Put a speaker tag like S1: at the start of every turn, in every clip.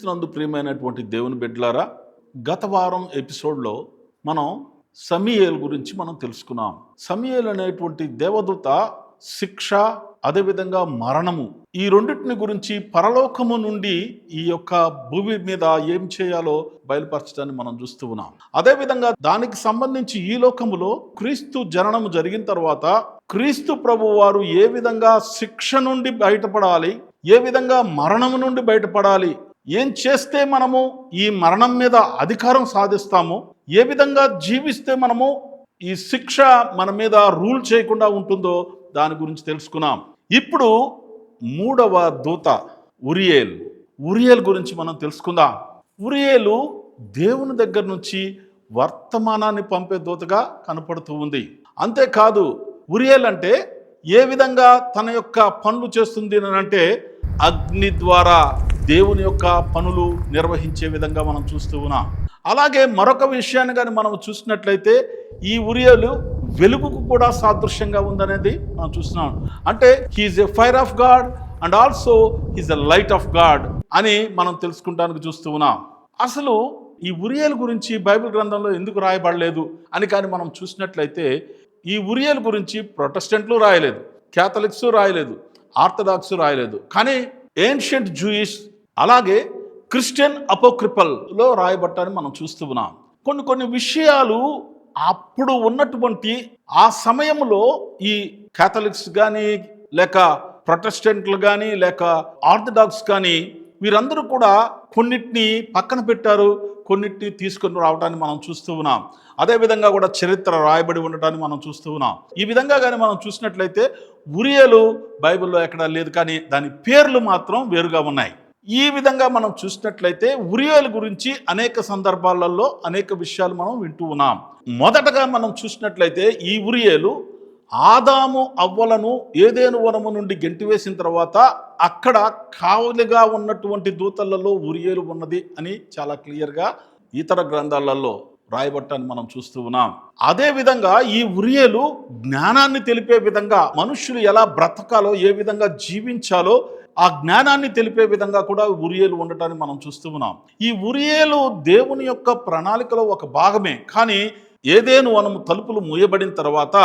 S1: క్రీస్తునందు ప్రియమైనటువంటి దేవుని బిడ్డలారా గత వారం ఎపిసోడ్లో మనం సమీయేల్ గురించి మనం తెలుసుకున్నాం. సమీయేల్ అనేటువంటి దేవదూత శిక్ష అదేవిధంగా మరణము ఈ రెండింటిని గురించి పరలోకము నుండి ఈ యొక్క భూమి మీద ఏం చేయాలో బయలుపరచడాన్ని మనం చూస్తూ ఉన్నాం. అదేవిధంగా దానికి సంబంధించి ఈ లోకములో క్రీస్తు జననము జరిగిన తర్వాత క్రీస్తు ప్రభు వారు ఏ విధంగా శిక్ష నుండి బయటపడాలి ఏ విధంగా మరణము నుండి బయటపడాలి ఏం చేస్తే మనము ఈ మరణం మీద అధికారం సాధిస్తామో ఏ విధంగా జీవిస్తే మనము ఈ శిక్ష మన మీద రూల్ చేయకుండా ఉంటుందో దాని గురించి తెలుసుకున్నాం. ఇప్పుడు మూడవ దూత ఉరియేల్ ఉరియేల్ గురించి మనం తెలుసుకుందాం. ఉరియేలు దేవుని దగ్గర నుంచి వర్తమానాన్ని పంపే దూతగా కనపడుతూ ఉంది. అంతేకాదు ఉరియల్ అంటే ఏ విధంగా తన యొక్క పనులు చేస్తుంది అని అంటే అగ్ని ద్వారా దేవుని యొక్క పనులు నిర్వహించే విధంగా మనం చూస్తూ ఉన్నాం. అలాగే మరొక విషయాన్ని కానీ మనం చూసినట్లయితే ఈ ఉరియలు వెలుగుకు కూడా సాదృశ్యంగా ఉందనేది మనం చూస్తున్నాం. అంటే he is a fire of God and also he's a light of God అని మనం తెలుసుకుంటానికి చూస్తూ ఉన్నాం. అసలు ఈ ఉరియల్ గురించి బైబిల్ గ్రంథంలో ఎందుకు రాయబడలేదు అని కానీ మనం చూసినట్లయితే ఈ ఉరియల్ గురించి ప్రొటెస్టెంట్లు రాయలేదు క్యాథలిక్స్ రాయలేదు ఆర్థడాక్స్ రాయలేదు. కానీ ఏన్షియంట్ జూయిష్ అలాగే క్రిస్టియన్ అపోక్రిపల్లో రాయబట్టాన్ని మనం చూస్తున్నాం కొన్ని కొన్ని విషయాలు అప్పుడు ఉన్నటువంటి ఆ సమయంలో ఈ క్యాథలిక్స్ కానీ లేక ప్రొటెస్టెంట్లు కానీ లేక ఆర్థడాక్స్ కానీ వీరందరూ కూడా కొన్నిటిని పక్కన పెట్టారు కొన్నిటిని తీసుకొని రావడాన్ని మనం చూస్తూ ఉన్నాం. అదేవిధంగా కూడా చరిత్ర రాయబడి ఉండటాన్ని మనం చూస్తూ ఉన్నాం. ఈ విధంగా కానీ మనం చూసినట్లయితే ఉరియలు బైబిల్లో ఎక్కడా లేదు కానీ దాని పేర్లు మాత్రం వేరుగా ఉన్నాయి. ఈ విధంగా మనం చూసినట్లయితే ఉరియల గురించి అనేక సందర్భాలలో అనేక విషయాలు మనం వింటూ ఉన్నాం. మొదటగా మనం చూసినట్లయితే ఈ ఉరియలు ఆదాము అవ్వలను ఏదేను వనము నుండి గెంటివేసిన తర్వాత అక్కడ కావలిగా ఉన్నటువంటి దూతలలో ఉరియలు ఉన్నది అని చాలా క్లియర్గా ఇతర గ్రంథాలలో రాయబట్టాన్ని మనం చూస్తూ ఉన్నాం. అదే విధంగా ఈ ఉరియలు జ్ఞానాన్ని తెలిపే విధంగా మనుషులు ఎలా బ్రతకాలో ఏ విధంగా జీవించాలో ఆ జ్ఞానాన్ని తెలిపే విధంగా కూడా ఉరియేలు ఉండటాన్ని మనం చూస్తూ ఉన్నాం. ఈ ఉరియేలు దేవుని యొక్క ప్రణాళికలో ఒక భాగమే. కానీ ఏదేను వనము తలుపులు మూయబడిన తర్వాత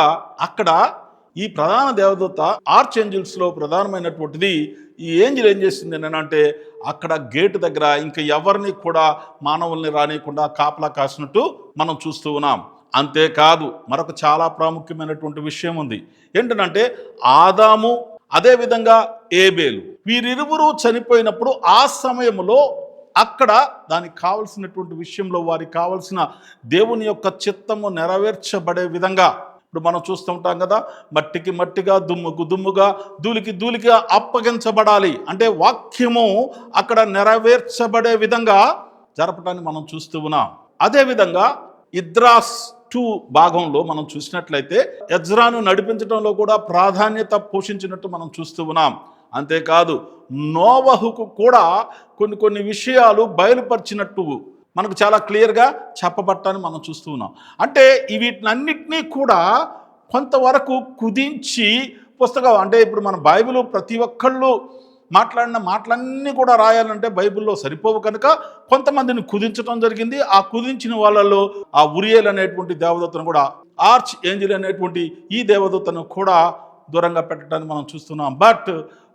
S1: అక్కడ ఈ ప్రధాన దేవదూత ఆర్చ్ ఏంజిల్స్లో ప్రధానమైనటువంటిది ఈ ఏంజిల్ ఏం చేసింది అంటే అక్కడ గేటు దగ్గర ఇంకా ఎవరిని కూడా మానవుల్ని రానియకుండా కాపలా కాసినట్టు మనం చూస్తూ ఉన్నాం. అంతేకాదు మరొక చాలా ప్రాముఖ్యమైనటువంటి విషయం ఉంది. ఏంటంటే ఆదాము అదేవిధంగా ఏబేలు. వీరిరువురు చనిపోయినప్పుడు ఆ సమయంలో అక్కడ దానికి కావలసినటువంటి విషయంలో వారికి కావలసిన దేవుని యొక్క చిత్తము నెరవేర్చబడే విధంగా ఇప్పుడు మనం చూస్తూ ఉంటాం కదా మట్టికి మట్టిగా దుమ్ముకు దుమ్ముగా ధూళికి ధూళిగా అప్పగించబడాలి. అంటే వాక్యము అక్కడ నెరవేర్చబడే విధంగా జరపడాన్ని మనం చూస్తూ ఉన్నాం. అదేవిధంగా ఇద్రాస్ ఫస్ట్ భాగంలో మనం చూసినట్లయితే ఎజ్రాను నడిపించడంలో కూడా ప్రాధాన్యత పోషించినట్టు మనం చూస్తూ ఉన్నాం. అంతేకాదు నోవహుకు కూడా కొన్ని కొన్ని విషయాలు బయలుపరిచినట్టు మనకు చాలా క్లియర్గా చెప్పబట్టాన్ని మనం చూస్తూ ఉన్నాం. అంటే వీటినన్నిటినీ కూడా కొంతవరకు కుదించి పుస్తకం అంటే ఇప్పుడు మన బైబిల్ ప్రతి ఒక్కళ్ళు మాట్లాడిన మాటలన్నీ కూడా రాయాలంటే బైబిల్లో సరిపోవు కనుక కొంతమందిని కుదించడం జరిగింది. ఆ కుదించిన వాళ్ళల్లో ఆ ఉరియల్ అనేటువంటి దేవదత్తను కూడా ఆర్చ్ ఏంజిల్ అనేటువంటి ఈ దేవదత్తను కూడా దూరంగా పెట్టడాన్ని మనం చూస్తున్నాం. బట్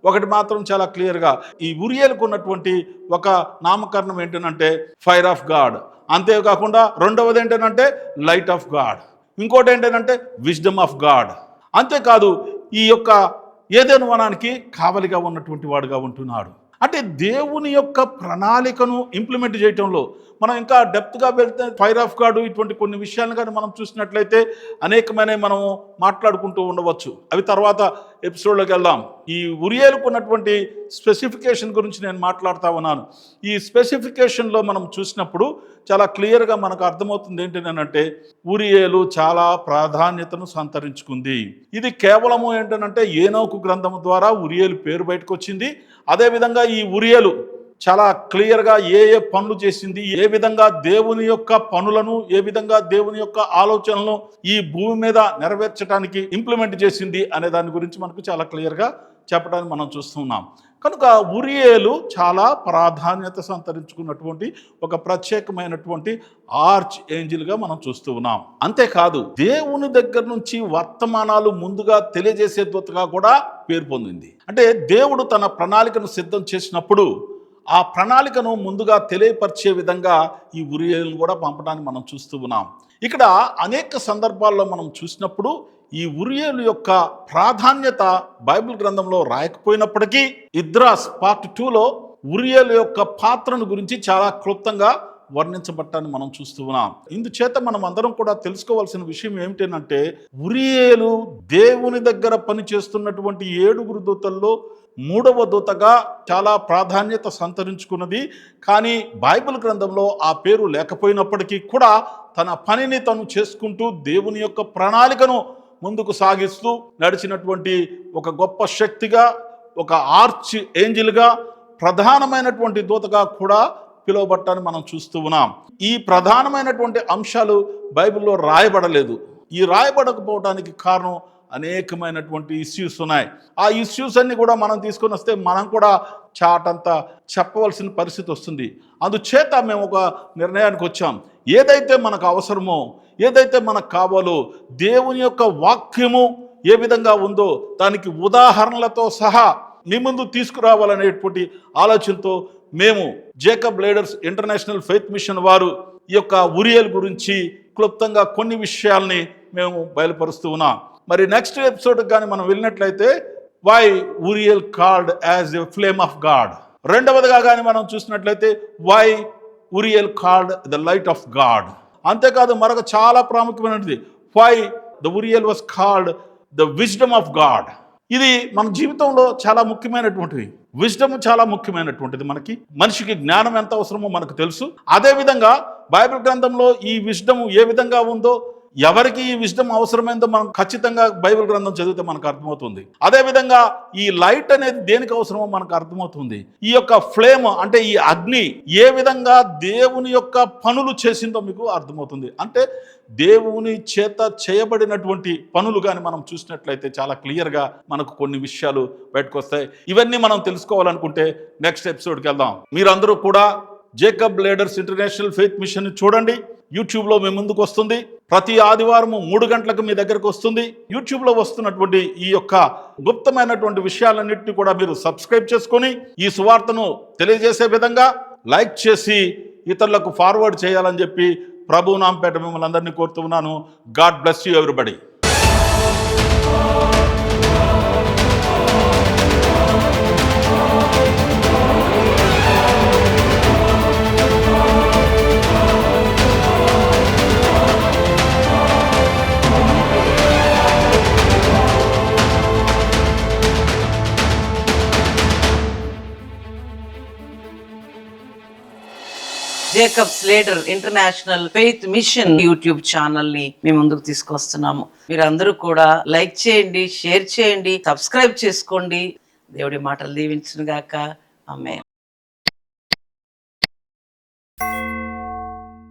S1: ఒకటి మాత్రం చాలా క్లియర్గా ఈ ఉరియల్కు ఉన్నటువంటి ఒక నామకరణం ఏంటంటే ఫైర్ ఆఫ్ గాడ్. అంతేకాకుండా రెండవది ఏంటంటే లైట్ ఆఫ్ గాడ్. ఇంకోటి ఏంటంటే విజ్డమ్ ఆఫ్ గాడ్. అంతేకాదు ఈ యొక్క ఏదేను వనానికి కావలిగా ఉన్నటువంటి వాడుగా ఉంటున్నాడు. అంటే దేవుని యొక్క ప్రణాళికను ఇంప్లిమెంట్ చేయటంలో మనం ఇంకా డెప్త్గా వెళ్తే ఫైర్ ఆఫ్ గాడ్ ఇటువంటి కొన్ని విషయాలను కానీ మనం చూసినట్లయితే అనేకమైన మనం మాట్లాడుకుంటూ ఉండవచ్చు. అవి తర్వాత ఎపిసోడ్లోకి వెళ్దాం. ఈ ఉరియేలకు ఉన్నటువంటి స్పెసిఫికేషన్ గురించి నేను మాట్లాడుతూ ఉన్నాను. ఈ స్పెసిఫికేషన్లో మనం చూసినప్పుడు చాలా క్లియర్గా మనకు అర్థమవుతుంది ఏంటంటే ఉరియేలు చాలా ప్రాధాన్యతను సంతరించుకుంది. ఇది కేవలము ఏంటంటే ఏనోకు గ్రంథం ద్వారా ఉరియేలు పేరు బయటకు వచ్చింది అదేవిధంగా ఈ ఉరియలు చాలా క్లియర్గా ఏ ఏ పనులు చేసింది ఏ విధంగా దేవుని యొక్క పనులను ఏ విధంగా దేవుని యొక్క ఆలోచనలను ఈ భూమి మీద నెరవేర్చడానికి ఇంప్లిమెంట్ చేసింది అనే దాని గురించి మనకు చాలా క్లియర్గా చెప్పడానికి మనం చూస్తున్నాం కనుక ఉరియేలు చాలా ప్రాధాన్యత సంతరించుకున్నటువంటి ఒక ప్రత్యేకమైనటువంటి ఆర్చ్ ఏంజిల్గా మనం చూస్తూ ఉన్నాం. అంతేకాదు దేవుని దగ్గర నుంచి వర్తమానాలు ముందుగా తెలియజేసే దూతగా కూడా పేరు పొందింది. అంటే దేవుడు తన ప్రణాళికను సిద్ధం చేసినప్పుడు ఆ ప్రణాళికను ముందుగా తెలియపరిచే విధంగా ఈ ఉరియలను కూడా పంపడాన్ని మనం చూస్తూ ఉన్నాం. ఇక్కడ అనేక సందర్భాల్లో మనం చూసినప్పుడు ఈ ఉరియేలు యొక్క ప్రాధాన్యత బైబిల్ గ్రంథంలో రాయకపోయినప్పటికీ ఇద్రాస్ పార్ట్ టూలో ఉరియేలు యొక్క పాత్రను గురించి చాలా క్లుప్తంగా వర్ణించబట్టాన్ని మనం చూస్తూ ఉన్నాం. ఇందుచేత మనం అందరం కూడా తెలుసుకోవాల్సిన విషయం ఏమిటంటే ఉరియేలు దేవుని దగ్గర పనిచేస్తున్నటువంటి ఏడుగురు దూతల్లో మూడవ దూతగా చాలా ప్రాధాన్యత సంతరించుకున్నది. కానీ బైబిల్ గ్రంథంలో ఆ పేరు లేకపోయినప్పటికీ కూడా తన పనిని తను చేసుకుంటూ దేవుని యొక్క ప్రణాళికను ముందుకు సాగిస్తూ నడిచినటువంటి ఒక గొప్ప శక్తిగా ఒక ఆర్చ్ ఏంజిల్గా ప్రధానమైనటువంటి దూతగా కూడా పిలువబట్టాన్ని మనం చూస్తూ ఉన్నాం. ఈ ప్రధానమైనటువంటి అంశాలు బైబిల్లో రాయబడలేదు. ఈ రాయబడకపోవడానికి కారణం అనేకమైనటువంటి ఇష్యూస్ ఉన్నాయి. ఆ ఇష్యూస్ అన్ని కూడా మనం తీసుకొని వస్తే మనం కూడా చాటంతా చెప్పవలసిన పరిస్థితి వస్తుంది. అందుచేత మేము ఒక నిర్ణయానికి వచ్చాం. ఏదైతే మనకు అవసరమో ఏదైతే మనకు కావాలో దేవుని యొక్క వాక్యము ఏ విధంగా ఉందో దానికి ఉదాహరణలతో సహా మీ ముందు తీసుకురావాలనేటువంటి ఆలోచనతో మేము Jacob leaders international faith mission వారు ఈ యొక్క ఉరియల్ గురించి క్లుప్తంగా కొన్ని విషయాల్ని మేము బయలుపరుస్తూ ఉన్నాం. మరి నెక్స్ట్ ఎపిసోడ్ కానీ మనం వెళ్ళినట్లయితే why Uriel called as a flame of God రెండవదిగా కానీ మనం చూసినట్లయితే why Uriel called the light of God అంతేకాదు మరొక చాలా ప్రాముఖ్యమైనది why the Uriel was called the wisdom of God ఇది మన జీవితంలో చాలా ముఖ్యమైనటువంటిది. విజ్డమ్ చాలా ముఖ్యమైనటువంటిది మనకి. మనిషికి జ్ఞానం ఎంత అవసరమో మనకు తెలుసు. అదే విధంగా బైబిల్ గ్రంథంలో ఈ విజ్డమ్ ఏ విధంగా ఉందో ఎవరికి ఈ విజ్డమ్ అవసరమైందో మనం ఖచ్చితంగా బైబిల్ గ్రంథం చదివితే మనకు అర్థమవుతుంది. అదే విధంగా ఈ లైట్ అనేది దేనికి అవసరమో మనకు అర్థమవుతుంది. ఈ యొక్క ఫ్లేమ్ అంటే ఈ అగ్ని ఏ విధంగా దేవుని యొక్క పనులు చేసిందో మీకు అర్థమవుతుంది. అంటే దేవుని చేత చేయబడినటువంటి పనులు కానీ మనం చూసినట్లయితే చాలా క్లియర్గా మనకు కొన్ని విషయాలు బయటకు వస్తాయి. ఇవన్నీ మనం తెలుసుకోవాలనుకుంటే నెక్స్ట్ ఎపిసోడ్కి వెళ్దాం. మీరందరూ కూడా Jacob leaders international faith mission చూడండి. యూట్యూబ్లో మేము ముందుకు వస్తుంది. ప్రతి ఆదివారము మూడు గంటలకు మీ దగ్గరకు వస్తుంది. యూట్యూబ్లో వస్తున్నటువంటి ఈ యొక్క గుప్తమైనటువంటి విషయాలన్నింటినీ కూడా మీరు సబ్స్క్రైబ్ చేసుకొని ఈ సువార్తను తెలియజేసే విధంగా లైక్ చేసి ఇతరులకు ఫార్వర్డ్ చేయాలని చెప్పి ప్రభు నాంపేట మిమ్మల్ని అందరినీ కోరుతున్నాను God bless you everybody.
S2: Jacob Slater international faith mission YouTube ఛానల్ని మీ ముందుకు తీసుకొస్తున్నాము. మీరందరూ కూడా లైక్ చేయండి షేర్ చేయండి సబ్స్క్రైబ్ చేసుకోండి. దేవుడి మాటలు దీవించిన గాక ఆమె